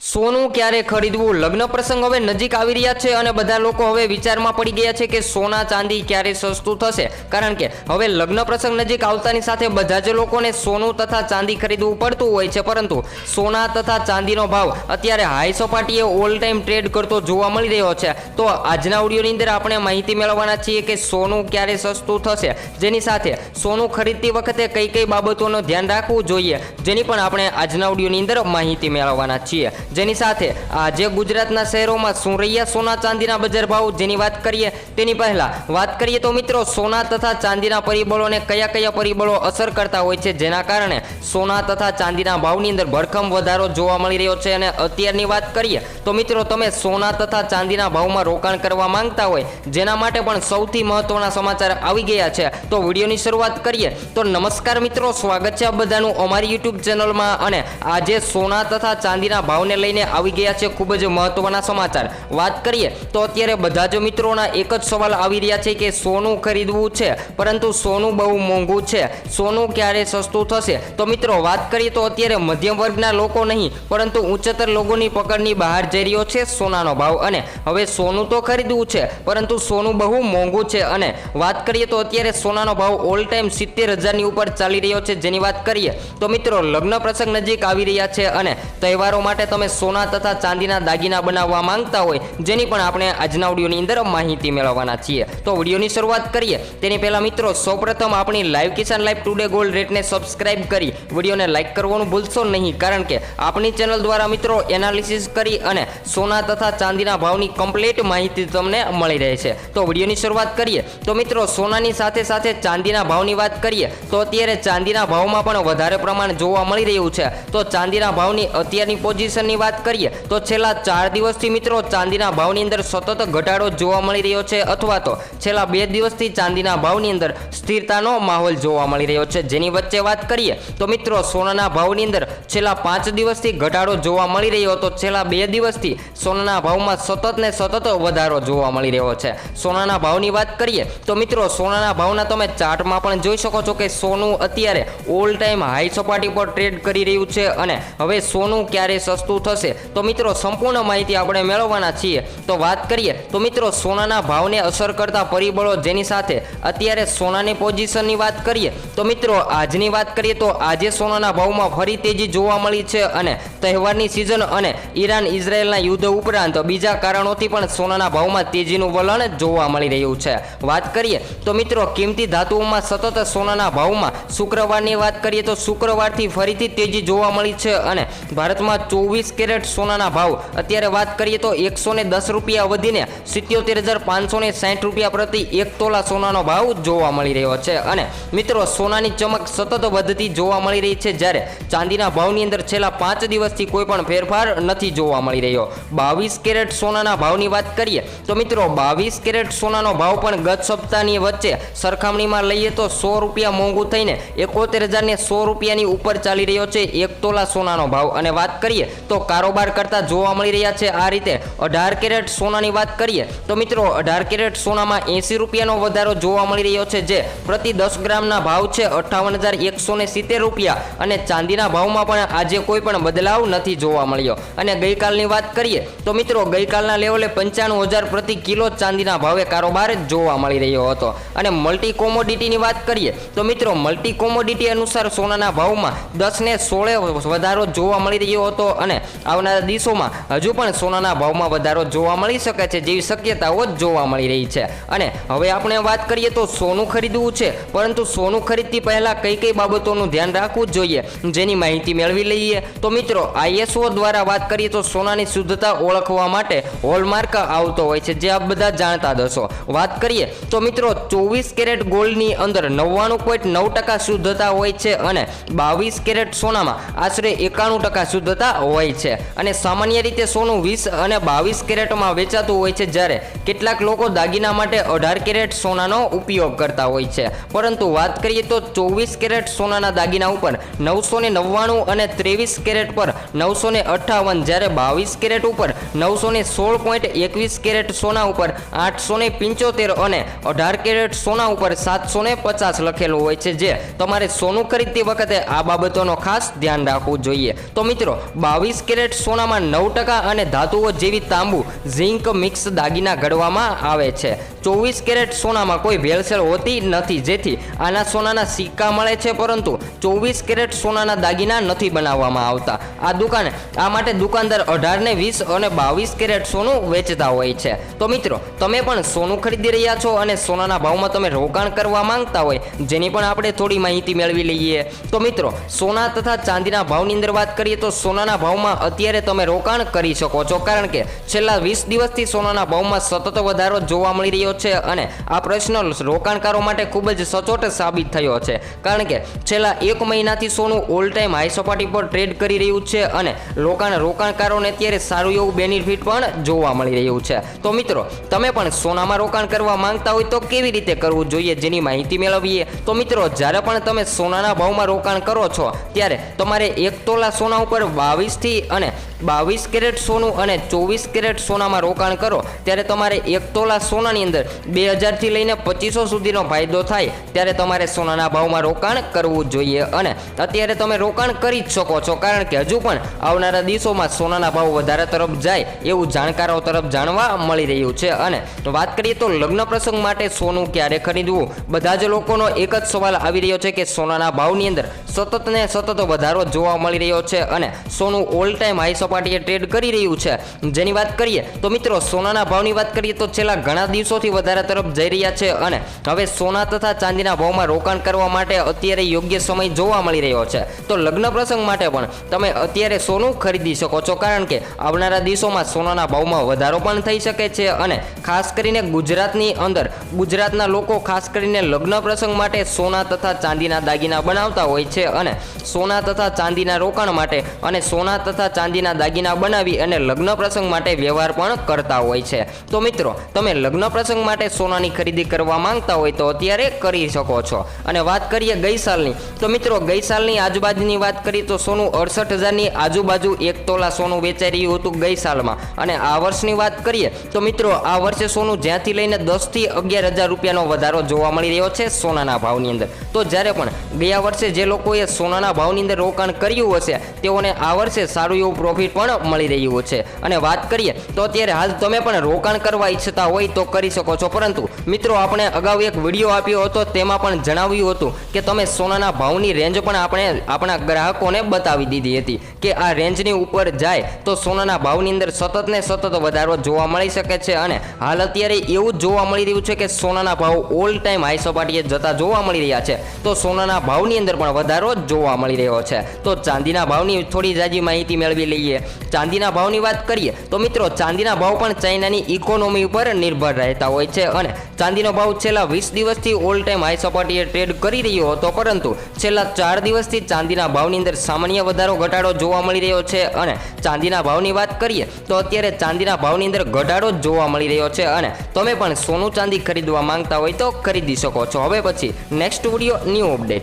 સોનું ક્યારે ખરીદવું? લગ્ન પ્રસંગ હવે નજીક આવી રહ્યા છે અને બધા લોકો હવે વિચારમાં પડી ગયા છે કે સોના ચાંદી ક્યારે સસ્તું થશે. કારણ કે હવે લગ્ન પ્રસંગ નજીક આવતાની સાથે બધા જ લોકોને સોનું તથા ચાંદી ખરીદવું પડતું હોય છે. પરંતુ સોના તથા ચાંદીનો ભાવ અત્યારે હાઈ સપાટીએ ઓલ ટાઈમ ટ્રેડ કરતો જોવા મળી રહ્યો છે. તો આજના ઓડિયોની અંદર આપણે માહિતી મેળવવાના છીએ કે સોનું ક્યારે સસ્તું થશે. જેની સાથે સોનું ખરીદતી વખતે કઈ કઈ બાબતોનું ધ્યાન રાખવું જોઈએ, જેની પણ આપણે આજના ઓડિયોની અંદર માહિતી મેળવવાના છીએ. જેની સાથે આજે ગુજરાતના શહેરોમાં સુરૈયા સોના ચાંદીના બજાર ભાવ જેની વાત કરીએ, તેની પહેલા વાત કરીએ તો મિત્રો, સોના તથા ચાંદીના પરિબળોને કયા કયા પરિબળો અસર કરતા હોય છે, જેના કારણે સોના તથા ચાંદીના ભાવની અંદર ભરખમ વધારો જોવા મળી રહ્યો છે અને અત્યારની વાત કરીએ તો મિત્રો, તમે સોના તથા ચાંદીના ભાવમાં રોકાણ કરવા માંગતા હોય, જેના માટે પણ સૌથી મહત્વના સમાચાર આવી ગયા છે, તો વિડીયોની શરૂઆત કરીએ. તો નમસ્કાર મિત્રો, સ્વાગત છે બધાનું અમારી યુટ્યુબ ચેનલમાં અને આજે સોના તથા ચાંદીના ભાવને લઈને આવી ગયા છે ખૂબ જ મહત્વના સમાચાર. વાત કરીએ તો અત્યારે બધા જ મિત્રોના એક જ સવાલ આવી રહ્યા છે કે સોનું ખરીદવું છે, પરંતુ સોનું બહુ મોંઘું છે. સોનું ક્યારે સસ્તું થશે? તો મિત્રો, વાત કરીએ તો અત્યારે મધ્યમ વર્ગના લોકો નહીં, પરંતુ ઉચ્ચતર લોકોની પકડની બહાર જઈ રહ્યો છે સોનાનો ભાવ. અને હવે સોનું તો ખરીદવું છે, પરંતુ સોનું બહુ મોંઘું છે. અને વાત કરીએ તો અત્યારે સોનાનો ભાવ ઓલ ટાઈમ સિત્તેર હજારની ઉપર ચાલી રહ્યો છે. જેની વાત કરીએ તો મિત્રો, લગ્ન પ્રસંગ નજીક આવી રહ્યા છે અને તહેવારો માટે તમે સોના તથા ચાંદીના દાગીના બનાવવા માંગતા હોય, જેની પણ આપણે આજના વિડીયોની અંદર માહિતી મેળવવાના છીએ. તો વિડીયોની શરૂઆત કરીએ. તેની પહેલાં મિત્રો, સૌપ્રથમ આપણી live Kisan live today gold રેટને સબસ્ક્રાઇબ કરી. વિડીયોને લાઈક કરવાનું ભૂલશો નહીં, કારણ કે આપણી ચેનલ દ્વારા મિત્રો એનાલિસિસ કરી અને સોના તથા ચાંદીના ભાવની કમ્પ્લીટ માહિતી તમને મળી રહે છે. તો વિડીયોની શરૂઆત કરીએ. તો મિત્રો, સોનાની સાથે સાથે ચાંદીના ભાવની વાત કરીએ, તો અત્યારે ચાંદીના ભાવમાં પણ વધારે પ્રમાણ જોવા મળી રહ્યું છે. તો ચાંદીના ભાવની અત્યારની પોઝિશનની વાત કરીએ, તો છેલ્લા ચાર દિવસથી મિત્રો ચાંદીના ભાવની અંદર સતત ઘટાડો જોવા મળી રહ્યો છે અથવા તો છેલ્લા બે દિવસથી ચાંદીના ભાવની અંદર સ્થિરતાનો માહોલ જોવા મળી રહ્યો છે. જેની વચ્ચે વાત કરીએ, તો મિત્રો સોનાના ભાવની અંદર છેલ્લા પાંચ દિવસથી ઘટાડો જોવા મળી રહ્યો હતો. છેલ્લા બે દિવસથી સોનાના ભાવમાં સતત ને સતત વધારો જોવા મળી રહ્યો છે. સોનાના ભાવની વાત કરીએ, તો મિત્રો સોનાના ભાવના તમે ચાર્ટમાં પણ જોઈ શકો છો કે સોનું અત્યારે ઓલ ટાઈમ હાઈ સપાટી પર ટ્રેડ કરી રહ્યું છે અને હવે સોનું ક્યારે સસ્તું થશે. તો મિત્રો, સંપૂર્ણ માહિતી આપણે મેળવવાના છીએ. તો વાત કરીએ, તો મિત્રો, સોનાના ભાવને અસર કરતા પરિબળો જેની સાથે? અત્યારે સોનાની પોઝિશનની વાત કરીએ, તો મિત્રો, આજની વાત કરીએ તો આજે સોનાના ભાવમાં ફરી તેજી જોવા મળી છે અને તહેવારની સિઝન અને ઈરાન ઇઝરાયેલના યુદ્ધ ઉપરાંત બીજા કારણોથી પણ સોનાના ભાવમાં તેજીનું વલણ જોવા મળી રહ્યું છે. વાત કરીએ, તો મિત્રો, કિંમતી ધાતુઓમાં સતત સોનાના ભાવમાં શુક્રવારની વાત કરીએ તો શુક્રવારથી ફરીથી તેજી જોવા મળી છે અને ભારતમાં ચોવીસ કેરેટ સોનાના ભાવ. અત્યારે વાત કરીએ તો એકસો ને દસ રૂપિયા વધીને સિત્યોતેર હજાર પાંચસો ને સાઠ રૂપિયા પ્રતિ એક તોલા સોનાનો ભાવ જોવા મળી રહ્યો છે. અને મિત્રો, સોનાની ચમક સતત વધતી જોવા મળી રહી છે જ્યારે ચાંદીના ભાવની અંદર છેલ્લા પાંચ દિવસથી કોઈ પણ ફેરફાર નથી જોવા મળી રહ્યો. બાવીસ કેરેટ સોનાના ભાવની વાત કરીએ તો મિત્રો, બાવીસ કેરેટ સોનાનો ભાવ પણ ગત સપ્તાહની વચ્ચે સરખામણીમાં લઈએ તો સો રૂપિયા મોંઘું થઈને એકોતેર હજારને સો રૂપિયાની ઉપર ચાલી રહ્યો છે એક તોલા સોનાનો ભાવ. અને વાત કરીએ તો કારોબાર કરતા જોવા મળી રહ્યા છે. આ રીતે અઢાર કેરેટ સોનાની વાત કરીએ તો મિત્રો, અઢાર કેરેટ સોનામાં એંસી રૂપિયાનો વધારો જોવા મળી રહ્યો છે, જે પ્રતિ દસ ગ્રામના ભાવ છે અઠ્ઠાવન હજાર એકસો ને સિત્તેર રૂપિયા અને ચાંદીના ભાવમાં પણ આજે કોઈ પણ બદલાવ નથી જોવા મળ્યો. અને ગઈકાલની વાત કરીએ તો મિત્રો, ગઈકાલના લેવલે પંચાણું હજાર પ્રતિ કિલો ચાંદીના ભાવે કારોબાર જોવા મળી રહ્યો હતો. અને મલ્ટી કોમોડિટીની વાત કરીએ તો મિત્રો, મલ્ટી કોમોડિટી અનુસાર સોનાના ભાવમાં દસ ને સોળે વધારો જોવા મળી રહ્યો હતો અને આવનારા દિવસોમાં હજુ પણ સોનાના ભાવમાં વધારો જોવા મળી શકે છે, જેવી શક્યતાઓ જ જોવા મળી રહી છે. અને હવે આપણે વાત કરીએ તો સોનું ખરીદવું છે, પરંતુ સોનું ખરીદતી પહેલાં કઈ કઈ બાબતોનું ધ્યાન રાખવું જોઈએ? જેની માહિતી મેળવી લઈએ તો મિત્રો, આઈએસઓ દ્વારા વાત કરીએ તો સોનાની શુદ્ધતા ઓળખવા માટે હોલમાર્ક આવતો હોય છે, જે આપ બધા જાણતા દશો વાત કરીએ તો મિત્રો, ચોવીસ કેરેટ ગોલ્ડની અંદર નવ્વાણું પોઈન્ટ નવ ટકા શુદ્ધતા હોય છે અને બાવીસ કેરેટ સોનામાં આશરે એકાણું ટકા શુદ્ધતા હોય છે અને સામાન્ય રીતે સોનું વીસ અને બાવીસ કેરેટમાં વેચાતું હોય છે જ્યારે કેટલાક લોકો દાગીના માટે અઢાર કેરેટ સોનાનો ઉપયોગ કરતા હોય છે. પરંતુ વાત કરીએ તો ચોવીસ કેરેટ સોનાના દાગીના ઉપર નવસો ને નવ્વાણું અને ત્રેવીસ કેરેટ પર નવસો ને અઠ્ઠાવન, જ્યારે બાવીસ કેરેટ ઉપર નવસો ને સોળ પોઈન્ટ એકવીસ કેરેટ સોના ઉપર આઠસો ને પંચોતેર અને અઢાર કેરેટ સોના ઉપર સાતસો ને પચાસ લખેલું હોય છે. જે તમારે સોનું ખરીદતી વખતે આ બાબતોનો ખાસ ધ્યાન રાખવું જોઈએ. તો મિત્રો, બાવીસ કેરેટ સોનામાં નવ ટકા અને ધાતુઓ જેવી તાંબુ ઝીંક મિક્સ દાગીના ઘડવામાં આવે છે. ચોવીસ કેરેટ સોનામાં કોઈ ભેળસેળ હોતી નથી. જેથી આના સોનાના સિક્કા મળે છે, પરંતુ ચોવીસ કેરેટ સોનાના દાગીના નથી બનાવવામાં આવતા. આ દુકાન આ માટે દુકાનદાર અઢારને વીસ અને બાવીસ કેરેટ સોનું વેચતા હોય છે. તો મિત્રો, તમે પણ સોનું ખરીદી રહ્યા છો અને સોનાના ભાવમાં તમે રોકાણ કરવા માંગતા હોય, જેની પણ આપણે થોડી માહિતી મેળવી લઈએ. તો મિત્રો, સોના તથા ચાંદીના ભાવની અંદર વાત કરીએ તો સોનાના ભાવમાં અત્યારે તમે રોકાણ કરી શકો છો. કારણ કે છેલ્લા વીસ દિવસથી સોનાના ભાવમાં સતત વધારો જોવા મળી રહ્યો છે અને આ પ્રશ્ન રોકાણકારો માટે ખૂબ જ સચોટ સાબિત થયો છે. કારણ કે છેલ્લા એક મહિનાથી સોનું ઓલ ટાઈમ હાઈ સપાટી પર ટ્રેડ કરી રહ્યું છે અને રોકાણ રોકાણકારોને અત્યારે સારું એવું બેનિફિટ પણ જોવા મળી રહ્યું છે. તો મિત્રો, તમે પણ સોનામાં રોકાણ કરવા માંગતા હોય તો કેવી રીતે કરવું જોઈએ જેની માહિતી મેળવીએ? તો મિત્રો, જ્યારે પણ તમે સોનાના ભાવમાં રોકાણ કરો છો, ત્યારે તમારે એક તોલા સોના ઉપર બાવીસથી અને બાવીસ કેરેટ સોનું અને ચોવીસ કેરેટ સોનામાં રોકાણ કરો. ત્યારે તમારે એક તોલા સોનાની અંદર બે હજારથી લઈને પચીસો સુધીનો ફાયદો થાય. ત્યારે તમારે સોનાના ભાવમાં રોકાણ કરવું જોઈએ. અને અત્યારે તમે રોકાણ કરી જ શકો છો. કારણ કે હજુ પણ આવનારા દિવસોમાં સોનાના ભાવ વધારે તરફ જાય એવું જાણકારો તરફ જાણવા મળી રહ્યું છે. અને વાત કરીએ તો લગ્ન પ્રસંગ માટે સોનું ક્યારે ખરીદવું? બધા જ લોકોનો એક જ સવાલ આવી રહ્યો છે કે સોનાના ભાવની અંદર સતત ને સતત વધારો જોવા મળી રહ્યો છે. અને સોનું ઓલ ટાઈમ હાઈ સપાટીએ ટ્રેડ કરી રહ્યું છે. જેની વાત કરીએ તો મિત્રો, સોનાના ભાવની વાત કરીએ તો છેલ્લા ઘણા દિવસોથી વધારા તરફ જઈ રહ્યા છે અને હવે સોના તથા ચાંદીના ભાવમાં રોકાણ કરવા માટે અત્યારે યોગ્ય સમય જોવા મળી રહ્યો છે. તો લગ્ન પ્રસંગ માટે પણ તમે અત્યારે સોનું ખરીદી શકો છો, કારણ કે આવનારા દિવસોમાં સોનાના ભાવમાં વધારો પણ થઈ શકે છે અને ખાસ કરીને ગુજરાતની અંદર, ગુજરાતના લોકો ખાસ કરીને લગ્ન પ્રસંગ માટે સોના તથા ચાંદીના દાગીના બનાવતા હોય છે અને સોના તથા ચાંદીના રોકાણ માટે અને સોના તથા ચાંદીના દાગીના બનાવી અને લગ્ન પ્રસંગ માટે વ્યવહાર પણ કરતા હોય છે. તો મિત્રો, તમે લગ્ન પ્રસંગ માટે સોનાની ખરીદી કરવા માંગતા હોય તો અત્યારે કરી શકો છો. અને વાત કરીએ ગઈ સાલની તો મિત્રો ગઈ સાલની આજુબાજુની વાત કરીએ તો સોનું અડસઠ હજારની આજુબાજુ એક તોલા સોનું વેચાઈ રહ્યું હતું ગઈ સાલમાં અને આ વર્ષની વાત કરીએ તો મિત્રો, આ વર્ષે સોનું જ્યાંથી લઈને દસથી અગિયાર હજાર રૂપિયાનો વધારો જોવા મળી રહ્યો છે સોનાના ભાવની અંદર. તો જ્યારે પણ ગયા વર્ષે જે લોકોએ સોનાના ભાવની અંદર રોકાણ કર્યું હશે, તેઓને આ વર્ષે સારું એવું પ્રોફિટ પણ મળી રહ્યું છે. અને વાત કરીએ, તો અત્યારે હાલ તમે પણ રોકાણ કરવા ઈચ્છતા હોય તો કરી શકો છો. પરંતુ મિત્રો, આપણે અગાઉ એક વીડિયો આપ્યો હતો, તેમાં પણ જણાવ્યું હતું કે તમે સોનાના ભાવની રેન્જ પણ આપણે આપણા ગ્રાહકોને બતાવી દીધી હતી કે આ રેન્જની ઉપર જાય તો સોનાના ભાવની અંદર સતત ને સતત વધારો જોવા મળી શકે છે. અને હાલ અત્યારે એવું જ જોવા મળી રહ્યું છે કે સોનાના ભાવ ઓલ ટાઈમ હાઈ સપાટીએ જતા જોવા મળી રહ્યા છે. તો સોનાના ભાવની અંદર પણ વધારો જોવા મળી રહ્યો છે. તો ચાંદીના ભાવની થોડી જાજી માહિતી મેળવી લઈએ. ચાંદીના ભાવની વાત કરીએ, તો મિત્રો ચાંદીના ભાવ પણ ચાઇનાની ઇકોનોમી ઉપર નિર્ભર રહેતા હોય છે. અને ચાંદીનો ભાવ છેલ્લા વીસ દિવસથી ઓલ ટાઈમ હાઈ સપાટીએ ટ્રેડ કરી રહ્યો હતો, પરંતુ છેલ્લા ચાર દિવસથી ચાંદીના ભાવની અંદર સામાન્ય વધારો, ઘટાડો જોવા મળી રહ્યો છે. અને ચાંદીના ભાવની વાત કરીએ, તો અત્યારે ચાંદીના ભાવની અંદર ઘટાડો જોવા મળી રહ્યો છે. અને તમે પણ સોનું ચાંદી ખરીદવા માંગતા હોય તો ખરીદી શકો છો. હવે પછી નેક્સ્ટ વીડિયો ન્યૂ અપડેટ